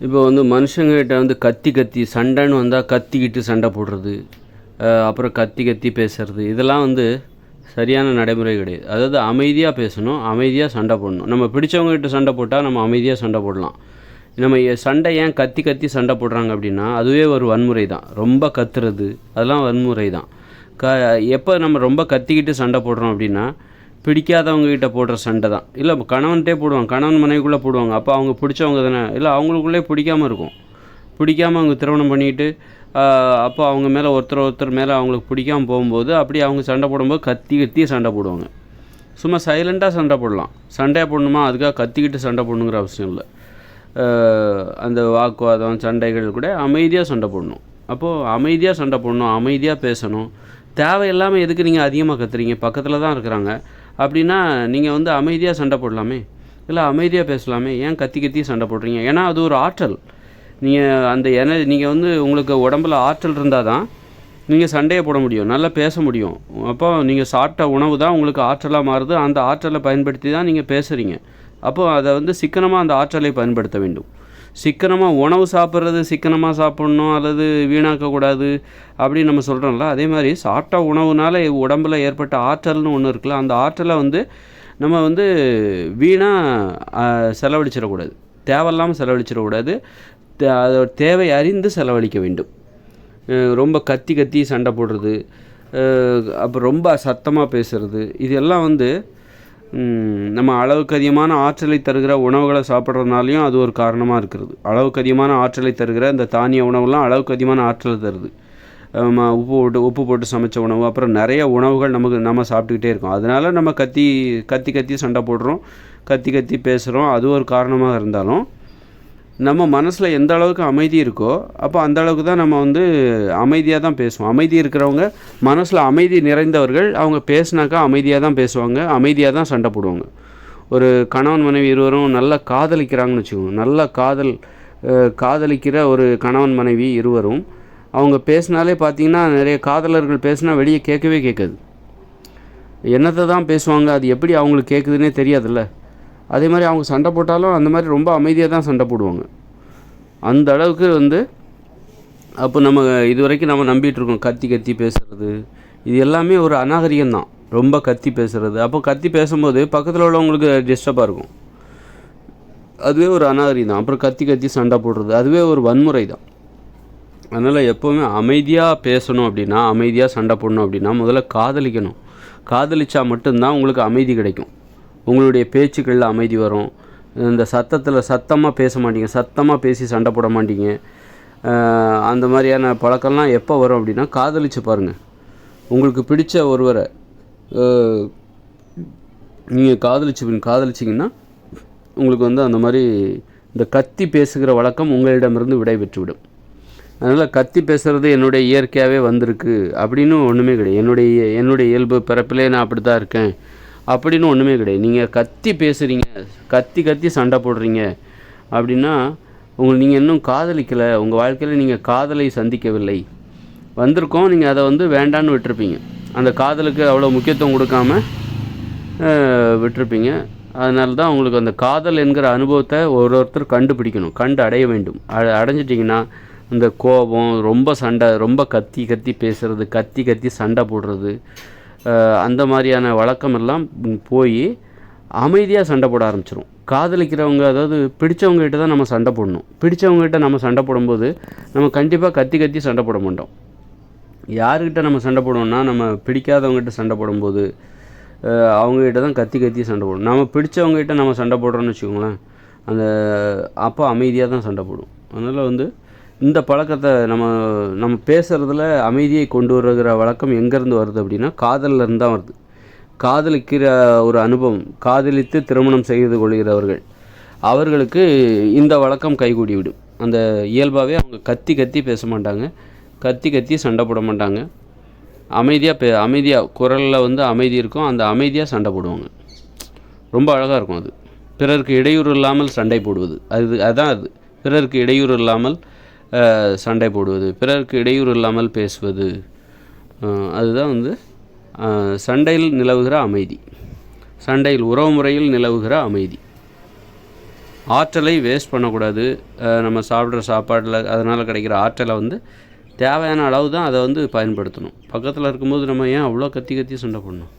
இப்போ வந்து மனுஷங்கிட்ட வந்து கத்தி கத்தி சண்டைன்னு வந்தால் கத்திக்கிட்டு சண்டை போடுறது அப்புறம் கத்தி கத்தி பேசுறது இதெல்லாம் வந்து சரியான நடைமுறை கிடையாது. அதாவது அமைதியாக பேசணும் அமைதியாக சண்டை போடணும். நம்ம பிடிச்சவங்ககிட்ட சண்டை போட்டால் நம்ம அமைதியாக சண்டை போடலாம். நம்ம ஏ- சண்டை ஏன் கத்தி கத்தி சண்டை போடுறாங்க அப்படின்னா அதுவே ஒரு வன்முறை தான். ரொம்ப கத்துறது அதெல்லாம் வன்முறை தான். க எப்போ நம்ம ரொம்ப கத்திக்கிட்டு சண்டை போடுறோம் அப்படின்னா பிடிக்காதவங்க கிட்ட போடுற சண்டை தான். இல்லை கணவன்கிட்டே போடுவாங்க. கணவன் மனைவிக்குள்ளே போடுவாங்க. அப்போ அவங்க பிடிச்சவங்க தானே. இல்லை அவங்களுக்குள்ளே பிடிக்காம இருக்கும். பிடிக்காம அவங்க திருமணம் பண்ணிட்டு அப்போ அவங்க மேலே ஒருத்தர் ஒருத்தர் மேலே அவங்களுக்கு பிடிக்காம போகும்போது அப்படி அவங்க சண்டை போடும்போது கத்தி கத்தி சண்டை போடுவாங்க. சும்மா சைலண்ட்டாக சண்டை போடலாம். சண்டையாக போடணுமா? அதுக்காக கத்திக்கிட்டு சண்டை போடணுங்கிற அவசியம் இல்லை. அந்த வாக்குவாதம் சண்டைகள் கூட அமைதியாக சண்டை போடணும். அப்போது அமைதியாக சண்டை போடணும் அமைதியாக பேசணும். தேவையில்லாமல் எதுக்கு நீங்கள் அதிகமாக கத்துறீங்க? பக்கத்தில் தான் இருக்கிறாங்க. அப்படின்னா நீங்கள் வந்து அமைதியாக சண்டை போடலாமே. இல்லை அமைதியாக பேசலாமே. ஏன் கத்தி கத்தி சண்டை போடுறீங்க? ஏன்னா அது ஒரு ஆற்றல். நீங்கள் அந்த என நீங்கள் வந்து உங்களுக்கு உடம்புல ஆற்றல் இருந்தால் தான் நீங்கள் சண்டையை போட முடியும். நல்லா பேச முடியும். அப்போ நீங்கள் சாப்பிட்ட உணவு தான் உங்களுக்கு ஆற்றலாக மாறுது. அந்த ஆற்றலை பயன்படுத்தி தான் நீங்கள் பேசுகிறீங்க அப்போது அதை வந்து சிக்கனமாக அந்த ஆற்றலை பயன்படுத்த வேண்டும். சிக்கனமாக உணவு சாப்பிட்றது சிக்கனமாக சாப்பிட்ணும் அல்லது வீணாக்கக்கூடாது அப்படின்னு நம்ம சொல்கிறோம்ல அதே மாதிரி சாப்பிட்ட உணவுனால உடம்புல ஏற்பட்ட ஆற்றல்னு ஒன்று இருக்குல்ல அந்த ஆற்றலை வந்து நம்ம வந்து வீணாக செலவழிச்சிடக்கூடாது. தேவையில்லாமல் செலவழிச்சிடக்கூடாது. தே- அதோட தேவை அறிந்து செலவழிக்க வேண்டும். ரொம்ப கத்தி கத்தி சண்டை போடுறது அப்புறம் ரொம்ப சத்தமாக பேசுகிறது இதெல்லாம் வந்து நம்ம அளவுக்கு அதிகமான ஆற்றலை தருகிற உணவுகளை சாப்பிட்றதுனாலையும் அது ஒரு காரணமாக இருக்கிறது. அளவுக்கு அதிகமான ஆற்றலை தருகிற இந்த தானிய உணவுலாம் அளவுக்கு அதிகமான ஆற்றலை தருது. உப்பு போட்டு உப்பு போட்டு சமைச்ச உணவு அப்புறம் நிறைய உணவுகள் நமக்கு நம்ம சாப்பிட்டுக்கிட்டே இருக்கோம். அதனால நம்ம கத்தி கத்தி கத்தி சண்டை போடுறோம் கத்தி கத்தி பேசுகிறோம் அது ஒரு காரணமாக இருந்தாலும் நம்ம மனசில் எந்த அளவுக்கு அமைதி இருக்கோ அப்போ அந்த அளவுக்கு தான் நம்ம வந்து அமைதியாக தான் பேசுவோம். அமைதி இருக்கிறவங்க மனசில் அமைதி நிறைந்தவர்கள் அவங்க பேசுனாக்கா அமைதியாக தான் பேசுவாங்க அமைதியாக தான் சண்டை போடுவாங்க. ஒரு கணவன் மனைவி இருவரும் நல்லா காதலிக்கிறாங்கன்னு வச்சுக்கோங்க. நல்லா காதல் காதலிக்கிற ஒரு கணவன் மனைவி இருவரும் அவங்க பேசினாலே பார்த்தீங்கன்னா நிறைய காதலர்கள் பேசினா வெளியே கேட்கவே கேட்காது. என்னத்தை தான் பேசுவாங்க அது எப்படி அவங்களுக்கு கேட்குதுன்னே தெரியாதுல்ல. அதே மாதிரி அவங்க சண்டை போட்டாலும் அந்த மாதிரி ரொம்ப அமைதியாக தான் சண்டை போடுவாங்க. அந்த அளவுக்கு வந்து அப்போ நம்ம இது வரைக்கும் நம்ம நம்பிகிட்ருக்கோம் இருக்கோம். கத்தி கத்தி பேசுகிறது இது எல்லாமே ஒரு அநாகரிகம் தான். ரொம்ப கத்தி பேசுகிறது அப்போ கத்தி பேசும்போது பக்கத்தில் உள்ளவங்களுக்கு டிஸ்டர்பாக இருக்கும். அதுவே ஒரு அநாகரிகம் தான். அப்புறம் கத்தி கத்தி சண்டை போடுறது. அதுவே ஒரு வன்முறை தான். அதனால் எப்போவுமே அமைதியாக பேசணும் அப்படின்னா அமைதியாக சண்டை போடணும் அப்படின்னா முதல்ல காதலிக்கணும். காதலிச்சா மட்டும்தான் உங்களுக்கு அமைதி கிடைக்கும். உங்களுடைய பேச்சுக்களில் அமைதி வரும். இந்த சத்தத்தில் சத்தமாக பேச மாட்டீங்க. சத்தமாக பேசி சண்டை போட மாட்டீங்க. அந்த மாதிரியான பழக்கம்லாம் எப்போ வரும் அப்படின்னா காதலிச்சு பாருங்கள் உங்களுக்கு பிடிச்ச ஒருவரை நீங்கள் காதலிச்சு காதலிச்சிங்கன்னா உங்களுக்கு வந்து அந்த மாதிரி இந்த கத்தி பேசுகிற வழக்கம் உங்களிடமிருந்து விடைபெற்றுவிடும். அதனால் கத்தி பேசுகிறது என்னுடைய இயற்கையாகவே வந்திருக்கு அப்படின்னு ஒன்றுமே கிடையாது. என்னுடைய என்னுடைய இயல்பு பிறப்பிலே நான் அப்படி தான் இருக்கேன். அப்படின்னு ஒன்றுமே கிடையாது. நீங்கள் கத்தி பேசுகிறீங்க கத்தி கத்தி சண்டை போடுறீங்க அப்படின்னா உங்கள் நீங்கள் இன்னும் காதலிக்கலை உங்கள் வாழ்க்கையில் நீங்கள் காதலை சந்திக்கவில்லை. வந்திருக்கோம் நீங்கள் அதை வந்து வேண்டான்னு விட்டுருப்பீங்க. அந்த காதலுக்கு அவ்வளோ முக்கியத்துவம் கொடுக்காம விட்டுருப்பீங்க. அதனால தான் உங்களுக்கு அந்த காதல் என்கிற அனுபவத்தை ஒரு ஒருத்தர் கண்டுபிடிக்கணும் கண்டு அடைய வேண்டும். அ- அடைஞ்சிட்டிங்கன்னா இந்த கோபம் ரொம்ப சண்டை ரொம்ப கத்தி கத்தி பேசுகிறது கத்தி கத்தி சண்டை போடுறது அந்த மாதிரியான வழக்கமெல்லாம் போய் அமைதியாக சண்டை போட ஆரம்பிச்சிடும் காதலிக்கிறவங்க அதாவது பிடிச்சவங்ககிட்ட தான் நம்ம சண்டை போடணும். பிடிச்சவங்ககிட்ட நம்ம சண்டை போடும்போது நம்ம கண்டிப்பாக கத்தி கத்தி சண்டை போட மாட்டோம். யாருக்கிட்ட நம்ம சண்டை போடுவோம்னா நம்ம பிடிக்காதவங்ககிட்ட சண்டை போடும்போது அவங்ககிட்ட தான் கத்தி கத்தி சண்டை போடும் நம்ம பிடிச்சவங்ககிட்ட நம்ம சண்டை போடுறோன்னு வச்சுக்கோங்களேன் அந்த அப்போ அமைதியாக தான் சண்டை போடும். அதனால் வந்து இந்த பழக்கத்தை நம்ம நம்ம பேசுகிறதுல அமைதியை கொண்டு வருகிற வழக்கம் எங்கேருந்து வருது அப்படின்னா காதலிருந்து இருந்து தான் வருது. காதலிக்கிற ஒரு அனுபவம் காதலித்து திருமணம் செய்து கொள்கிறவர்கள் அவர்களுக்கு இந்த வழக்கம் கைகூடி விடும் அந்த இயல்பாகவே அவங்க கத்தி கத்தி பேச மாட்டாங்க கத்தி கத்தி சண்டை போட மாட்டாங்க. அமைதியாக பே அமைதியாக குரலில் வந்து அமைதி இருக்கும் அந்த அமைதியாக சண்டை போடுவாங்க. ரொம்ப அழகாக இருக்கும் அது. பிறருக்கு இடையூறு இல்லாமல் சண்டை போடுவது. அது அதுதான் அது. பிறருக்கு இடையூறு இல்லாமல் சண்டை போடுவது பிறருக்கு இடையூறு இல்லாமல் பேசுவது அதுதான் வந்து சண்டையில் நிலவுகிற அமைதி. சண்டையில் உறவு முறையில் நிலவுகிற அமைதி. ஆற்றலை வேஸ்ட் பண்ணக்கூடாது. நம்ம சாப்பிட்ற சாப்பாட்டில் அதனால் கிடைக்கிற ஆற்றலை வந்து தேவையான அளவு தான் அதை வந்து பயன்படுத்தணும். பக்கத்தில் இருக்கும்போது நம்ம ஏன் அவ்வளோ கத்தி கத்தி சண்டை பண்ணணும்